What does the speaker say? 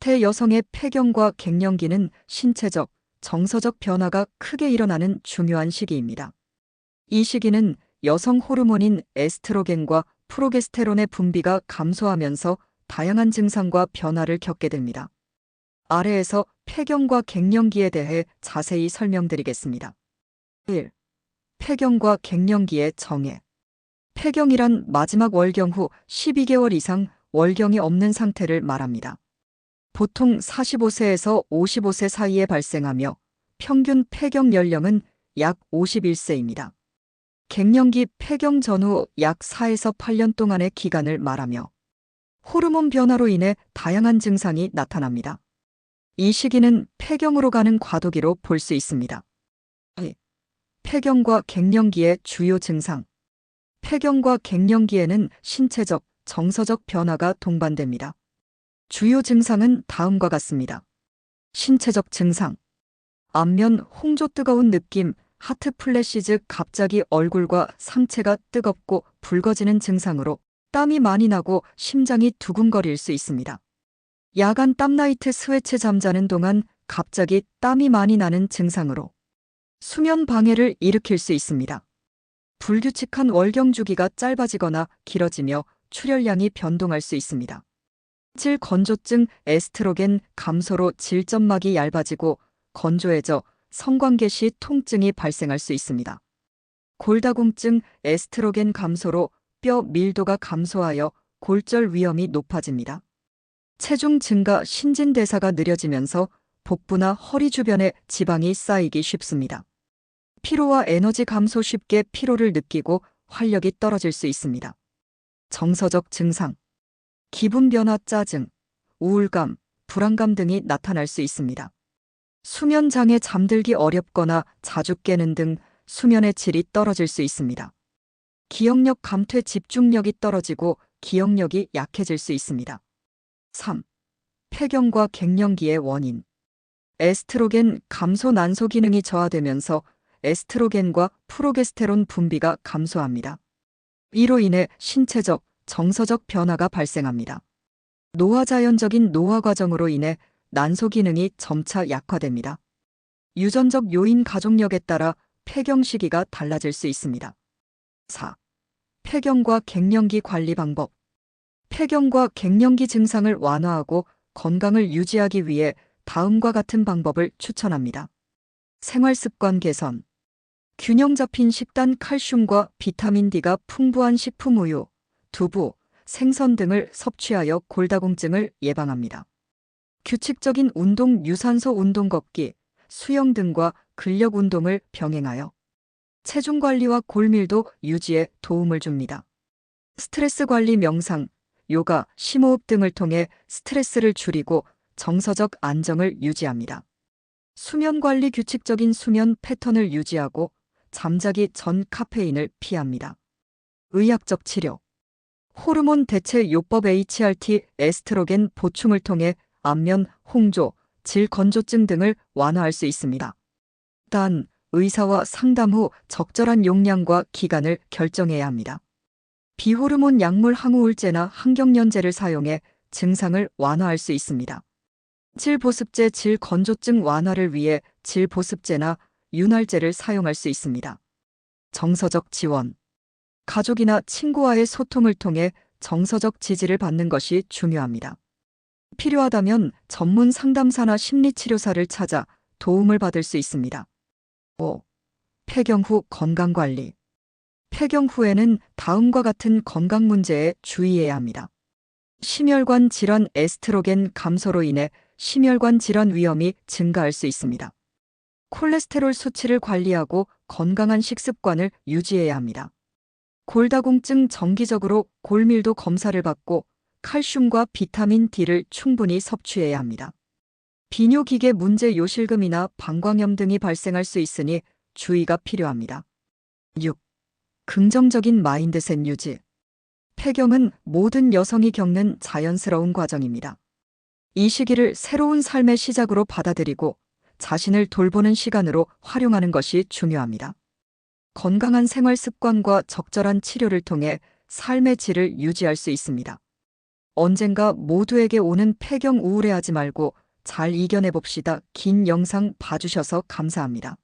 20대 여성의 폐경과 갱년기는 신체적, 정서적 변화가 크게 일어나는 중요한 시기입니다. 이 시기는 여성 호르몬인 에스트로겐과 프로게스테론의 분비가 감소하면서 다양한 증상과 변화를 겪게 됩니다. 아래에서 폐경과 갱년기에 대해 자세히 설명드리겠습니다. 1. 폐경과 갱년기의 정해. 폐경이란 마지막 월경 후 12개월 이상 월경이 없는 상태를 말합니다. 보통 45세에서 55세 사이에 발생하며 평균 폐경 연령은 약 51세입니다. 갱년기 폐경 전후 약 4에서 8년 동안의 기간을 말하며 호르몬 변화로 인해 다양한 증상이 나타납니다. 이 시기는 폐경으로 가는 과도기로 볼 수 있습니다. 이, 폐경과 갱년기의 주요 증상. 폐경과 갱년기에는 신체적, 정서적 변화가 동반됩니다. 주요 증상은 다음과 같습니다. 신체적 증상. 안면 홍조 뜨거운 느낌, 하트 플래시즈 갑자기 얼굴과 상체가 뜨겁고 붉어지는 증상으로 땀이 많이 나고 심장이 두근거릴 수 있습니다. 야간 땀나이트 스웨트 잠자는 동안 갑자기 땀이 많이 나는 증상으로 수면 방해를 일으킬 수 있습니다. 불규칙한 월경 주기가 짧아지거나 길어지며 출혈량이 변동할 수 있습니다. 질 건조증 에스트로겐 감소로 질점막이 얇아지고 건조해져 성관계 시 통증이 발생할 수 있습니다. 골다공증 에스트로겐 감소로 뼈 밀도가 감소하여 골절 위험이 높아집니다. 체중 증가 신진대사가 느려지면서 복부나 허리 주변에 지방이 쌓이기 쉽습니다. 피로와 에너지 감소 쉽게 피로를 느끼고 활력이 떨어질 수 있습니다. 정서적 증상, 기분 변화 짜증, 우울감, 불안감 등이 나타날 수 있습니다. 수면 장애 잠들기 어렵거나 자주 깨는 등 수면의 질이 떨어질 수 있습니다. 기억력 감퇴 집중력이 떨어지고 기억력이 약해질 수 있습니다. 3. 폐경과 갱년기의 원인. 에스트로겐 감소 난소 기능이 저하되면서 에스트로겐과 프로게스테론 분비가 감소합니다. 이로 인해 신체적, 정서적 변화가 발생합니다. 노화 자연적인 노화 과정으로 인해 난소 기능이 점차 약화됩니다. 유전적 요인 가족력에 따라 폐경 시기가 달라질 수 있습니다. 4. 폐경과 갱년기 관리 방법. 폐경과 갱년기 증상을 완화하고 건강을 유지하기 위해 다음과 같은 방법을 추천합니다. 생활 습관 개선. 균형 잡힌 식단 칼슘과 비타민 D가 풍부한 식품 우유, 두부, 생선 등을 섭취하여 골다공증을 예방합니다. 규칙적인 운동 유산소 운동 걷기, 수영 등과 근력 운동을 병행하여 체중 관리와 골밀도 유지에 도움을 줍니다. 스트레스 관리 명상, 요가, 심호흡 등을 통해 스트레스를 줄이고 정서적 안정을 유지합니다. 수면 관리 규칙적인 수면 패턴을 유지하고 잠자기 전 카페인을 피합니다. 의학적 치료. 호르몬 대체 요법 HRT 에스트로겐 보충을 통해 안면, 홍조, 질 건조증 등을 완화할 수 있습니다. 단, 의사와 상담 후 적절한 용량과 기간을 결정해야 합니다. 비호르몬 약물 항우울제나 항경련제를 사용해 증상을 완화할 수 있습니다. 질보습제 질 건조증 완화를 위해 질보습제나 윤활제를 사용할 수 있습니다. 정서적 지원. 가족이나 친구와의 소통을 통해 정서적 지지를 받는 것이 중요합니다. 필요하다면 전문 상담사나 심리치료사를 찾아 도움을 받을 수 있습니다. 5. 폐경 후 건강관리. 폐경 후에는 다음과 같은 건강 문제에 주의해야 합니다. 심혈관 질환 에스트로겐 감소로 인해 심혈관 질환 위험이 증가할 수 있습니다. 콜레스테롤 수치를 관리하고 건강한 식습관을 유지해야 합니다. 골다공증 정기적으로 골밀도 검사를 받고 칼슘과 비타민 D를 충분히 섭취해야 합니다. 비뇨기계 문제 요실금이나 방광염 등이 발생할 수 있으니 주의가 필요합니다. 6. 긍정적인 마인드셋 유지. 폐경은 모든 여성이 겪는 자연스러운 과정입니다. 이 시기를 새로운 삶의 시작으로 받아들이고 자신을 돌보는 시간으로 활용하는 것이 중요합니다. 건강한 생활 습관과 적절한 치료를 통해 삶의 질을 유지할 수 있습니다. 언젠가 모두에게 오는 폐경 우울해하지 말고 잘 이겨내 봅시다. 긴 영상 봐주셔서 감사합니다.